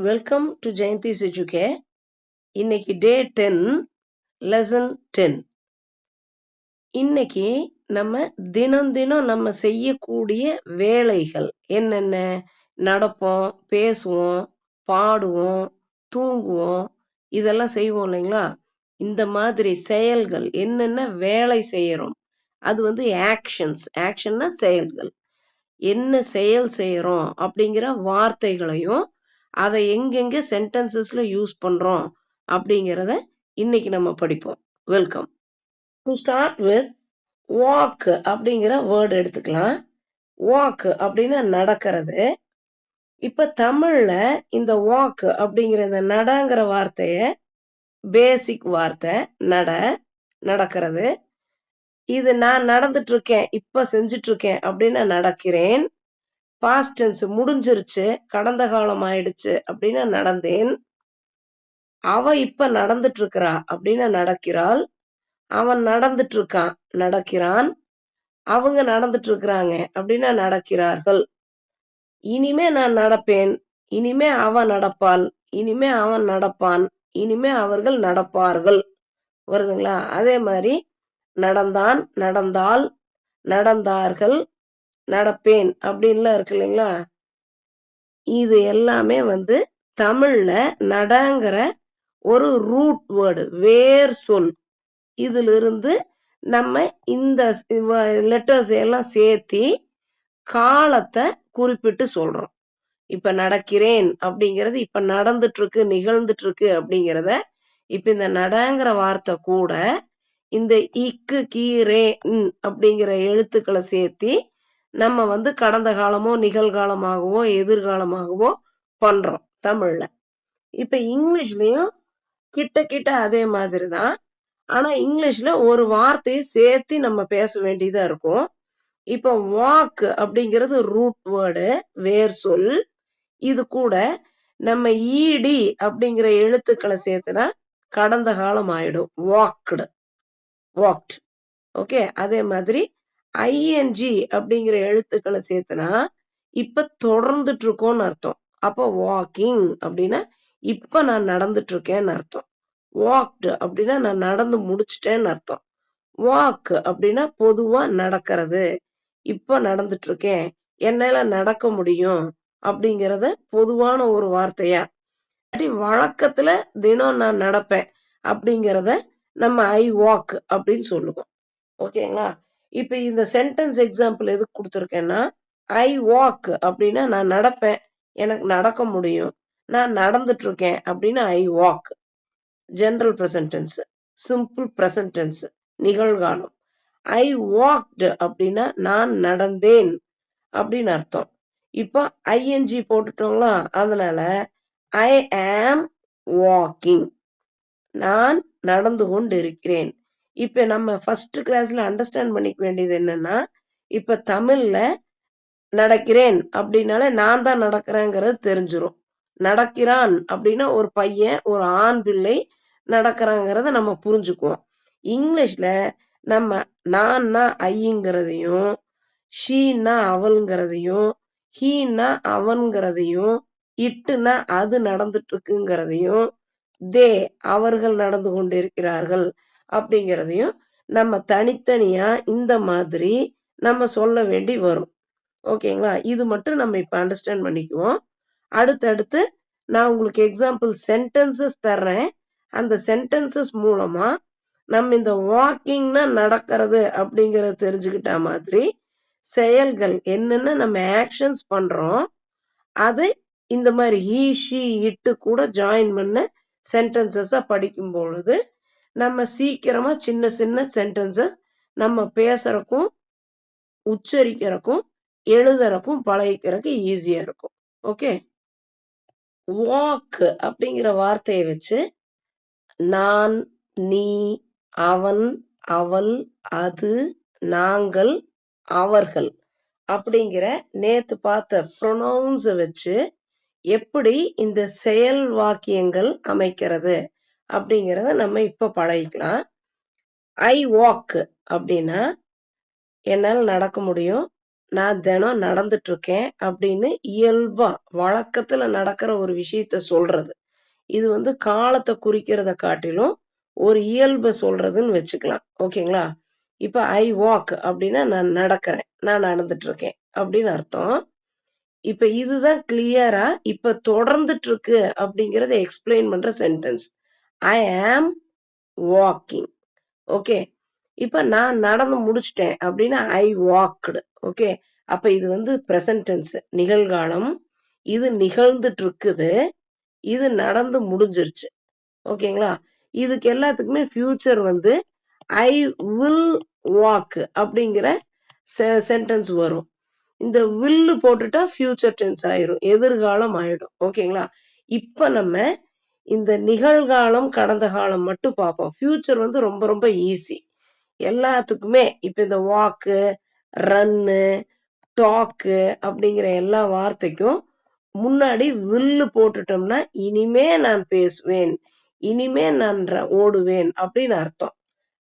Welcome to Jayanthi's எஜுகே இன்னைக்கு day ten lesson ten இன்னைக்கு நம்ம தினம் தினம் நம்ம செய்யக்கூடிய வேலைகள் என்னென்ன? நடப்போம் பேசுவோம் பாடுவோம் தூங்குவோம் இதெல்லாம் செய்வோம் இல்லைங்களா? இந்த மாதிரி செயல்கள் என்னென்ன வேலை செய்யறோம்? அது வந்து ஆக்ஷன்ஸ் ஆக்ஷன்னா செயல்கள். என்ன செயல் செய்யறோம் அப்படிங்கிற வார்த்தைகளையும் அதை எங்கெங்க சென்டென்சஸ்ல யூஸ் பண்றோம் அப்படிங்கிறத இன்னைக்கு நம்ம படிப்போம். Welcome to start with walk அப்படிங்கிற வேர்டு எடுத்துக்கலாம். வாக் அப்படின்னா நடக்கிறது. இப்போ தமிழ்ல இந்த வாக் அப்படிங்கிற இந்த நடங்கிற வார்த்தைய பேசிக் வார்த்தை நட நடக்கிறது. இது நான் நடந்துட்டு இருக்கேன் இப்போ செஞ்சுட்டு இருக்கேன் அப்படின்னு நடக்கிறேன். பாஸ்ட் டென்ஸ் முடிஞ்சிருச்சு கடந்த காலம் ஆயிடுச்சு அப்படின்னு நடந்தேன். அவ இப்ப நடந்துட்டு இருக்கிறா அப்படின்னு நடக்கிறாள். அவன் நடந்துட்டு இருக்கான் நடக்கிறான். அவங்க நடந்துட்டு இருக்கிறாங்க அப்படின்னா நடக்கிறார்கள். இனிமே நான் நடப்பேன். இனிமே அவ நடப்பாள். இனிமே அவன் நடப்பான். இனிமே அவர்கள் நடப்பார்கள். வருதுங்களா? அதே மாதிரி நடந்தான் நடந்தால் நடந்தார்கள். நடப்பேன் அப்படின்லாம் இருக்கு இல்லைங்களா? இது எல்லாமே வந்து தமிழ்ல நடங்கிற ஒரு ரூட் வேர்டு வேர் சொல். இதுல இருந்து நம்ம இந்த லெட்டர்ஸ் எல்லாம் சேர்த்தி காலத்தை குறிப்பிட்டு சொல்றோம். இப்ப நடக்கிறேன் அப்படிங்கிறது இப்ப நடந்துட்டு இருக்கு நிகழ்ந்துட்டு இருக்கு அப்படிங்கிறத இப்ப இந்த நடங்கிற வார்த்தை கூட இந்த இக்கு கீரே அப்படிங்கிற எழுத்துக்களை சேர்த்தி நம்ம வந்து கடந்த காலமோ நிகழ்காலமாகவோ எதிர்காலமாகவோ பண்றோம் தமிழ்ல. இப்ப இங்கிலீஷ்லயும் கிட்ட கிட்ட அதே மாதிரி தான் ஆனா இங்கிலீஷ்ல ஒரு வார்த்தையை சேர்த்து நம்ம பேச வேண்டியதா இருக்கும். இப்ப வாக் அப்படிங்கிறது ரூட் வேர்டு வேர் சொல். இது கூட நம்ம ஈடி அப்படிங்கிற எழுத்துக்களை சேர்த்துனா கடந்த காலம் ஆயிடும். வாக்டு வாக்ட் ஓகே அதே மாதிரி ஐஎன்ஜி அப்படிங்கிற எழுத்துக்களை சேர்த்துனா இப்ப தொடர்ந்துட்டு இருக்கோம்னு அர்த்தம். அப்போ வாக்கிங் அப்படின்னா இப்ப நான் நடந்துட்டு இருக்கேன்னு அர்த்தம். வாக்டு அப்படின்னா நான் நடந்து முடிச்சிட்டேன்னு அர்த்தம். வாக் அப்படின்னா பொதுவா நடக்கிறது. இப்ப நடந்துட்டு இருக்கேன் என்னால நடக்க முடியும் அப்படிங்கறத பொதுவான ஒரு வார்த்தையா. வழக்கத்துல தினம் நான் நடப்பேன் அப்படிங்கிறத நம்ம ஐ வாக் அப்படின்னு சொல்லுவோம். ஓகேங்களா? இப்ப இந்த சென்டென்ஸ் எக்ஸாம்பிள் எதுக்கு கொடுத்துருக்கேன்னா ஐ வாக் அப்படின்னா நான் நடப்பேன் எனக்கு நடக்க முடியும் நான் நடந்துட்டு இருக்கேன் அப்படின்னு I walk general present tense simple present tense நிகழ்காலம். ஐ வாக்டு அப்படின்னா நான் நடந்தேன் அப்படின்னு அர்த்தம். இப்போ ஐஎன்ஜி போட்டுட்டோங்களா அதனால ஐ ஆம் வாக்கிங் நான் நடந்து கொண்டு இருக்கிறேன் இப்ப நம்ம ஃபர்ஸ்ட் கிளாஸ்ல அண்டர்ஸ்டாண்ட் பண்ணிக்க வேண்டியது என்னன்னா இப்ப தமிழ்ல நடக்கிறேன் அப்படின்னாலே நான் தான் நடக்கிறேங்கிறது தெரிஞ்சிடும் நடக்கிறான் அப்படின்னா ஒரு பையன் ஒரு ஆண் பிள்ளை நடக்கிறாங்கிறத நம்ம புரிஞ்சுக்குவோம். இங்கிலீஷ்ல நம்ம நான்னா ஐங்கிறதையும் ஷீன்னா அவள்ங்கிறதையும் ஹீன்னா அவன்கிறதையும் இட்டுனா அது நடந்துட்டு இருக்குங்கிறதையும் தே அவர்கள் நடந்து கொண்டிருக்கிறார்கள் அப்படிங்கிறதையும் நம்ம தனித்தனியா இந்த மாதிரி நம்ம சொல்ல வேண்டி வரும். ஓகேங்களா? இது மட்டும் நம்ம இப்ப அண்டர்ஸ்டாண்ட் பண்ணிக்குவோம். அடுத்தடுத்து நான் உங்களுக்கு எக்ஸாம்பிள் சென்டென்சஸ் தர்றேன். அந்த சென்டென்சஸ் மூலமா நம்ம இந்த வாக்கிங்னா நடக்கிறது அப்படிங்கறத தெரிஞ்சுக்கிட்ட மாதிரி செயல்கள் என்னென்ன நம்ம ஆக்ஷன்ஸ் பண்றோம் அது இந்த மாதிரி ஹீ ஷி இட்டு கூட ஜாயின் பண்ண சென்டென்சஸா படிக்கும் பொழுது நம்ம சீக்கிரமா சின்ன சின்ன சென்டென்சஸ் நம்ம பேசுறக்கும் உச்சரிக்கிறக்கும் எழுதுறக்கும் பழகிக்கிறதுக்கு ஈஸியா இருக்கும். ஓகே வாக் அப்படிங்கிற வார்த்தையை வச்சு நான் நீ அவன் அவள் அது நாங்கள் அவர்கள் அப்படிங்கிற நேத்து பார்த்த ப்ரொனவுன்ஸை வச்சு எப்படி இந்த செயல் வாக்கியங்கள் அமைக்கிறது? அப்படிங்கிறத நம்ம இப்ப பழகிக்கலாம். ஐ வாக் அப்படின்னா என்னால் நடக்க முடியும். நான் தினம் நடந்துட்டு இருக்கேன் அப்படின்னு இயல்பா வழக்கத்துல நடக்கிற ஒரு விஷயத்த சொல்றது. இது வந்து காலத்தை குறிக்கிறத காட்டிலும் ஒரு இயல்பை சொல்றதுன்னு வச்சுக்கலாம். ஓகேங்களா? இப்ப ஐ வாக் அப்படின்னா நான் நடக்கிறேன் நான் நடந்துட்டு இருக்கேன் அப்படின்னு அர்த்தம். இப்ப இதுதான் கிளியரா இப்ப தொடர்ந்துட்டு இருக்கு அப்படிங்கறத எக்ஸ்பிளைன் பண்ற சென்டென்ஸ் ஐ ஆம் வாக்கிங் ஓகே இப்ப நான் நடந்து முடிச்சிட்டேன் அப்படின்னா ஐ வாக்டு ஓகே அப்ப இது வந்து பிரசன்டென்ஸ் நிகழ்காலம். இது நிகழ்ந்துட்டு இருக்குது இது நடந்து முடிஞ்சிருச்சு. ஓகேங்களா இதுக்கு எல்லாத்துக்குமே ஃபியூச்சர் வந்து ஐ வில் வாக் அப்படிங்கிற சென்டென்ஸ் வரும். இந்த வில்லு போட்டுட்டா ஃபியூச்சர் டென்ஸ் ஆயிரும். எதிர்காலம் ஆயிடும். ஓகேங்களா இப்ப நம்ம இந்த நிகழ்காலம் கடந்த காலம் மட்டும் பார்ப்போம். ஃபியூச்சர் வந்து ரொம்ப ரொம்ப ஈஸி எல்லாத்துக்குமே இப்ப இந்த வாக்கு ரன்னு டாக்கு அப்படிங்கிற எல்லா வார்த்தைக்கும் முன்னாடி வில்லு போட்டுட்டோம்னா இனிமே நான் பேசுவேன் இனிமே நான் ர- ஓடுவேன் அப்படின்னு அர்த்தம்.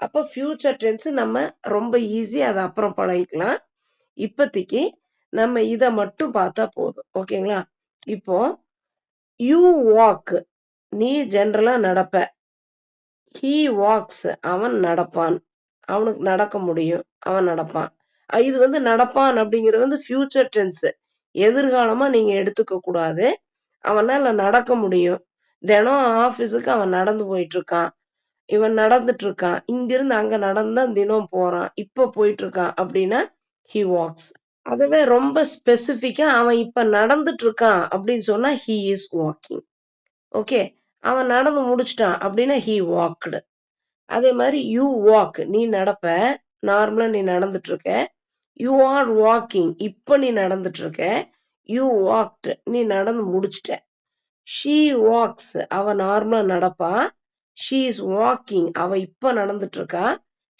அப்ப ஃபியூச்சர் டென்ஸ் நம்ம ரொம்ப ஈஸி அதை அப்புறம் பழகிக்கலாம். இப்போதைக்கு நம்ம இதை மட்டும் பார்த்தா போதும். ஓகேங்களா இப்போ யூ வாக்கு நீ ஜென்ரலா நடப்ப. ஹீ வாக்ஸ் அவன் நடப்பான். அவனுக்கு நடக்க முடியும். அவன் நடப்பான். இது வந்து நடப்பான் அப்படிங்கிறது வந்து ஃபியூச்சர் டென்ஸ் எதிர்காலமா நீங்க எடுத்துக்க கூடாது. அவனால நடக்க முடியும். தினம் ஆபீஸுக்கு அவன் நடந்து போயிட்டு இருக்கான் இவன் நடந்துட்டு இருக்கான் இங்கிருந்து அங்க நடந்தான் தினம் போறான். இப்ப போயிட்டு இருக்கான் அப்படின்னா ஹி வாக்ஸ் அதுவே ரொம்ப ஸ்பெசிபிக்கா அவன் இப்ப நடந்துட்டு இருக்கான் அப்படின்னு சொன்னா ஹி இஸ் வாக்கிங் ஓகே அவன் நடந்து முடிச்சிட்டான் அப்படின்னா ஹி வாக்டு அதே மாதிரி யூ வாக் நீ நடப்ப. நார்மலா நீ நடந்துட்டு இருக்க. யூ ஆர் வாக்கிங் இப்ப நீ நடந்துட்டு இருக்க. யூ வாக்டு நீ நடந்து முடிச்சிட்ட. ஷீ வாக்ஸ் அவ நார்மலா நடப்பா. ஷீ இஸ் வாக்கிங் அவ இப்ப நடந்துட்டு இருக்கா.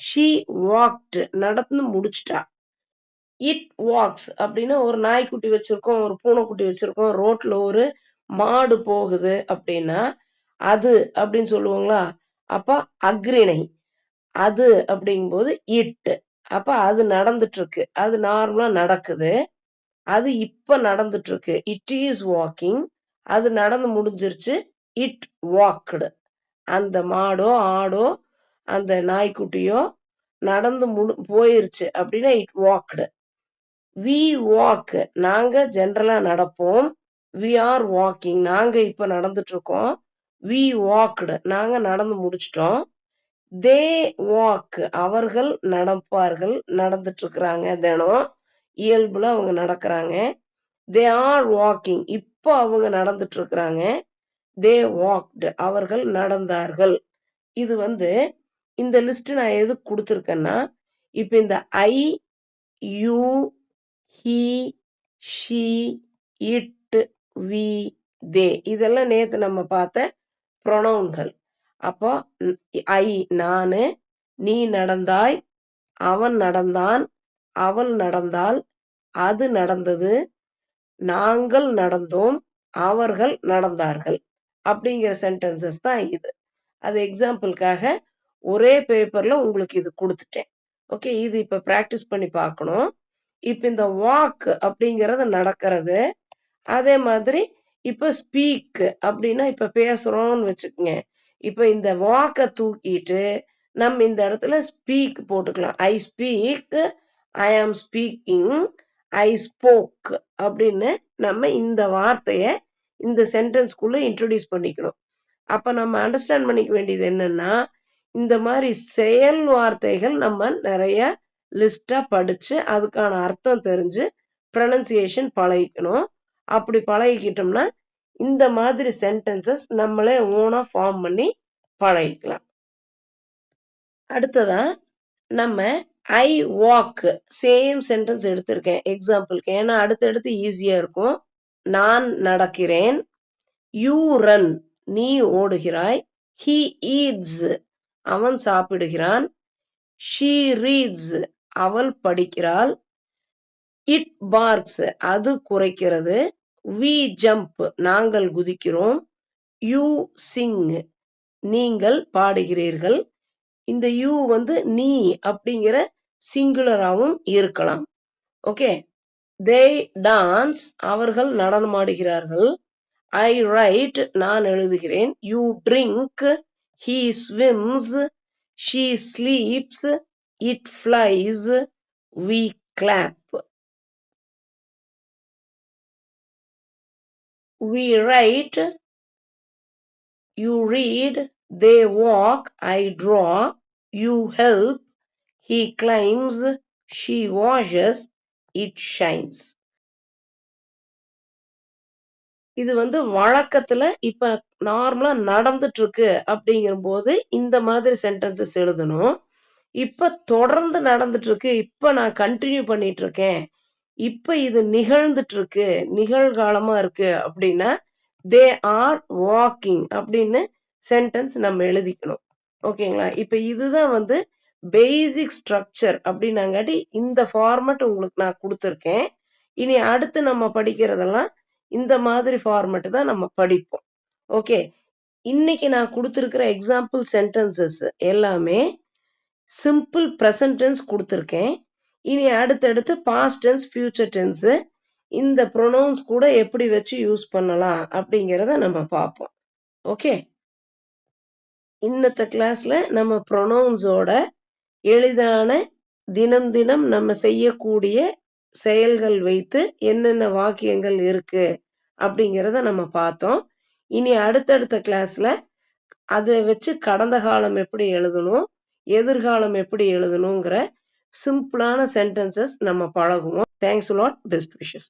ஷீ வாக்டு நடந்து முடிச்சிட்டா. இட் வாக்ஸ் அப்படின்னா ஒரு நாய்க்குட்டி வச்சிருக்கோம் ஒரு பூனைக்குட்டி வச்சிருக்கோம். ரோட்ல ஒரு மாடு போகுது அப்படின்னா அது அப்படின்னு சொல்லுவாங்களா? அப்ப அக்ரிணை அது அப்படிங்கும்போது இட் அப்ப அது நடந்துட்டு இருக்கு அது நார்மலா நடக்குது. அது இப்ப நடந்துட்டு இருக்கு இட் இஸ் வாக்கிங் அது நடந்து முடிஞ்சிருச்சு. இட் வாக்டு அந்த மாடோ ஆடோ அந்த நாய்க்குட்டியோ நடந்து முடி போயிருச்சு அப்படின்னா இட் வாக்டு வி வாக் நாங்க ஜென்ரலா நடப்போம். வி ஆர் வாக்கிங் நாங்க இப்ப நடந்துட்டு இருக்கோம் வி வாக்டு நாங்க நடந்து முடிச்சிட்டோம். தே வாக் அவர்கள் நடப்பார்கள். நடந்துட்டு இருக்கிறாங்க தினம் இயல்புல அவங்க நடக்கிறாங்க. தே ஆர் வாக்கிங் இப்போ அவங்க நடந்துட்டு இருக்கிறாங்க. தே வாக்டு அவர்கள் நடந்தார்கள். இது வந்து இந்த லிஸ்ட் நான் எதுக்கு கொடுத்துருக்கேன்னா இப்ப இந்த I you he she it we they இதெல்லாம் நேத்து நம்ம பார்த்த ப்ரொனவுன்கள் அப்போ ஐ நானு நீ நடந்தாய் அவன் நடந்தான் அவள் நடந்தாள் அது நடந்தது நாங்கள் நடந்தோம் அவர்கள் நடந்தார்கள். அப்படிங்கிற சென்டென்சஸ் தான் இது. அது எக்ஸாம்பிளுக்காக ஒரே பேப்பர்ல உங்களுக்கு இது கொடுத்துட்டேன். ஓகே இது இப்ப பிராக்டிஸ் பண்ணி பார்க்கணும். இப்ப இந்த வாக் அப்படிங்கறது நடக்கிறது. அதே மாதிரி இப்போ ஸ்பீக் அப்படின்னா இப்போ பேசுகிறோம்னு வச்சுக்கோங்க. இப்போ இந்த வாக்கை தூக்கிட்டு நம்ம இந்த இடத்துல ஸ்பீக் போட்டுக்கலாம். I speak I am speaking I spoke அப்படின்னு நம்ம இந்த வார்த்தையை இந்த சென்டென்ஸ்குள்ள இன்ட்ரடியூஸ் பண்ணிக்கணும். அப்ப நம்ம அண்டர்ஸ்டாண்ட் பண்ணிக்க வேண்டியது என்னன்னா இந்த மாதிரி செயல் வார்த்தைகள் நம்ம நிறைய லிஸ்டா படிச்சு அதுக்கான அர்த்தம் தெரிஞ்சு ப்ரனன்சியேஷன் பழகிக்கணும். அப்படி பழகிக்கிட்டோம்னா இந்த மாதிரி சென்டென்சஸ் நம்மளே ஓனா ஃபார்ம் பண்ணி பழகிக்கலாம். அடுத்ததா நம்ம ஐ வாக் சேம் சென்டென்ஸ் எடுத்திருக்கேன் எக்ஸாம்பிளுக்கு ஏன்னா அடுத்தடுத்து ஈஸியா இருக்கும். நான் நடக்கிறேன். யூ ரன் நீ ஓடுகிறாய். ஹி ஈட்ஸ் அவன் சாப்பிடுகிறான். ஷீ ரீட்ஸ் அவள் படிக்கிறாள். இட் பார்க்ஸ் அது குறைக்கிறது. வி ஜம்ப் நாங்கள் குதிக்கிறோம். யூ சிங் நீங்கள் பாடுகிறீர்கள். இந்த யூ வந்து நீ அப்படிங்கிற சிங்குலராகவும் இருக்கலாம். ஓகே தே டான்ஸ் அவர்கள் நடனமாடுகிறார்கள். ஐ ரைட் நான் எழுதுகிறேன். You drink he swims she sleeps it flies we clap we write you read they walk I draw you help he claims she washes, it shines இது வந்து வழக்கத்துல இப்ப நார்மலா நடந்துட்டு இருக்கு அப்படிங்கிற போது இந்த மாதிரி சென்டென்சஸ் எழுதணும். இப்ப தொடர்ந்து நடந்துட்டு இருக்கு இப்ப நான் கண்டினியூ பண்ணிட்டு இருக்கேன் இப்ப இது நிகழ்ந்துட்டு இருக்கு நிகழ்காலமா இருக்கு அப்படின்னா தே ஆர் வாக்கிங் அப்படின்னு சென்டென்ஸ் நம்ம எழுதிக்கணும். ஓகேங்களா? இப்ப இதுதான் வந்து பேசிக் ஸ்ட்ரக்சர் அப்படின்னாங்காட்டி இந்த ஃபார்மட் உங்களுக்கு நான் கொடுத்துருக்கேன். இனி அடுத்து நம்ம படிக்கிறதெல்லாம் இந்த மாதிரி ஃபார்மட் தான் நம்ம படிப்போம். ஓகே? இன்னைக்கு நான் கொடுத்துருக்கிற எக்ஸாம்பிள் சென்டென்சஸ் எல்லாமே சிம்பிள் ப்ரெசன்டென்ஸ் கொடுத்துருக்கேன். இனி அடுத்தடுத்து பாஸ்ட் டென்ஸ் ஃபியூச்சர் டென்ஸு இந்த ப்ரொனவுன்ஸ் கூட எப்படி வச்சு யூஸ் பண்ணலாம் அப்படிங்கிறத நம்ம பார்ப்போம். ஓகே இன்னத்த கிளாஸ்ல நம்ம ப்ரொனவுன்ஸோட எளிதான தினம் தினம் நம்ம செய்யக்கூடிய செயல்கள் வைத்து என்னென்ன வாக்கியங்கள் இருக்கு அப்படிங்கிறத நம்ம பார்த்தோம். இனி அடுத்தடுத்த கிளாஸ்ல அதை வச்சு கடந்த காலம் எப்படி எழுதணும் எதிர்காலம் எப்படி எழுதணுங்கிற சிம்பிளான சென்டென்சஸ் நம்ம பழகுவோம். Thanks lot best wishes